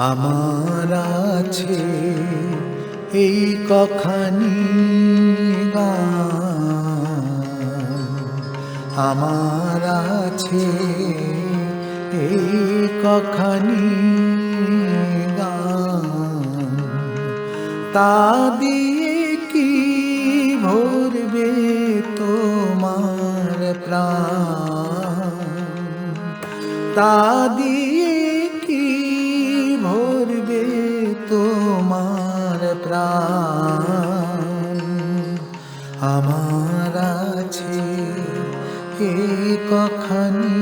আমার আছে এই কখানি আমার আছে এই কখানি তা দিয়ে কি ভরবে তোমার প্রাণ? তা দিয়ে প্রাণ। আমার আছে এ কখানি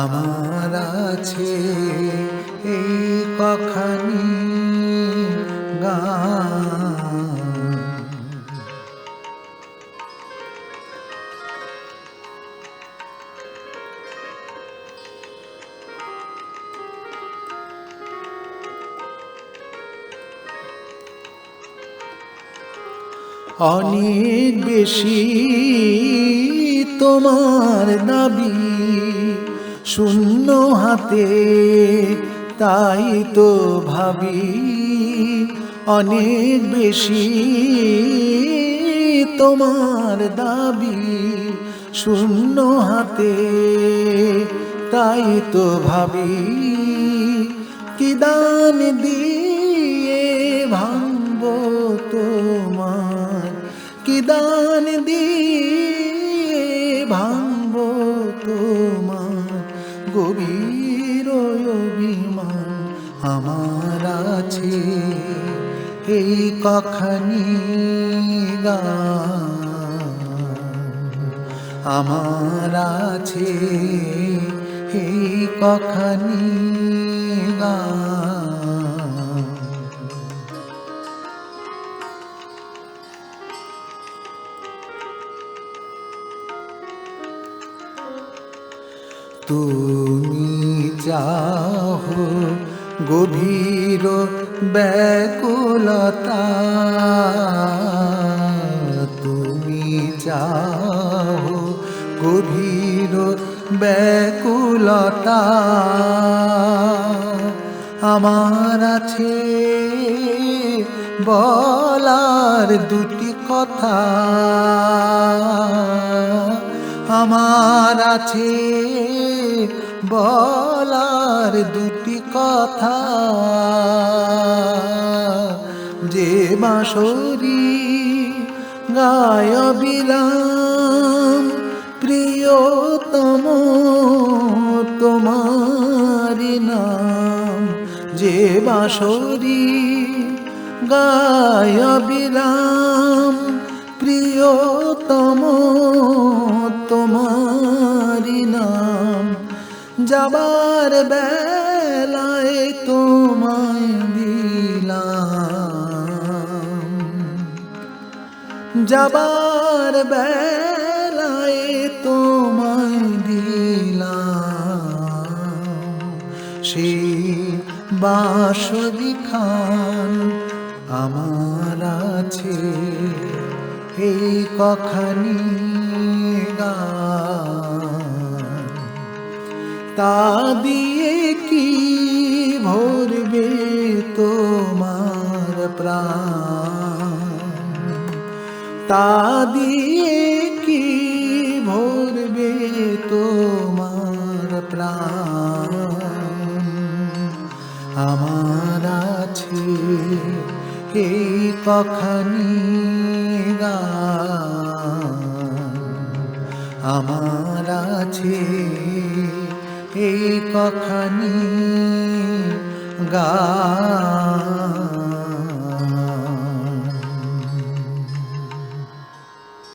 আমার আছে এই কখানি অনেক বেশি তোমার দাবি শূন্য হাতে, তাই তো ভাবি অনেক বেশি তোমার দাবি শূন্য হাতে, তাই তো ভাবি। কি দান দিয়ে কি দান দিয়ে ভাঙব তোমার গভীর অভিমান আমার আছে। এই কখানি আমার আছে। এই কখানি গান তুমি চাহ গভীর ব্যাকুলতা। তুমি চাহ গভীর ব্যাকুলতা। আমার আছে বলার দুটি কথা। আমার আছে বলার দুটি কথা। যে বাঁশরি গায় বিলাম প্রিয়তম তোমার নাম। যে বাঁশরি গায় বিলাম প্রিয়তম তোমার নাম। যাবার বেলায় তোমায় দিলাম। যাবার বেলায় তোমায় দিলাম। সে বাঁশরি খান আমার আছে, এই কখানি গান তা দিয়ে কি ভরবে তোমার প্রাণ? তা দিয়ে কি ভরবে তোমার প্রাণ? আমার আছে এই কখানি আমার আছে এই কখানি গান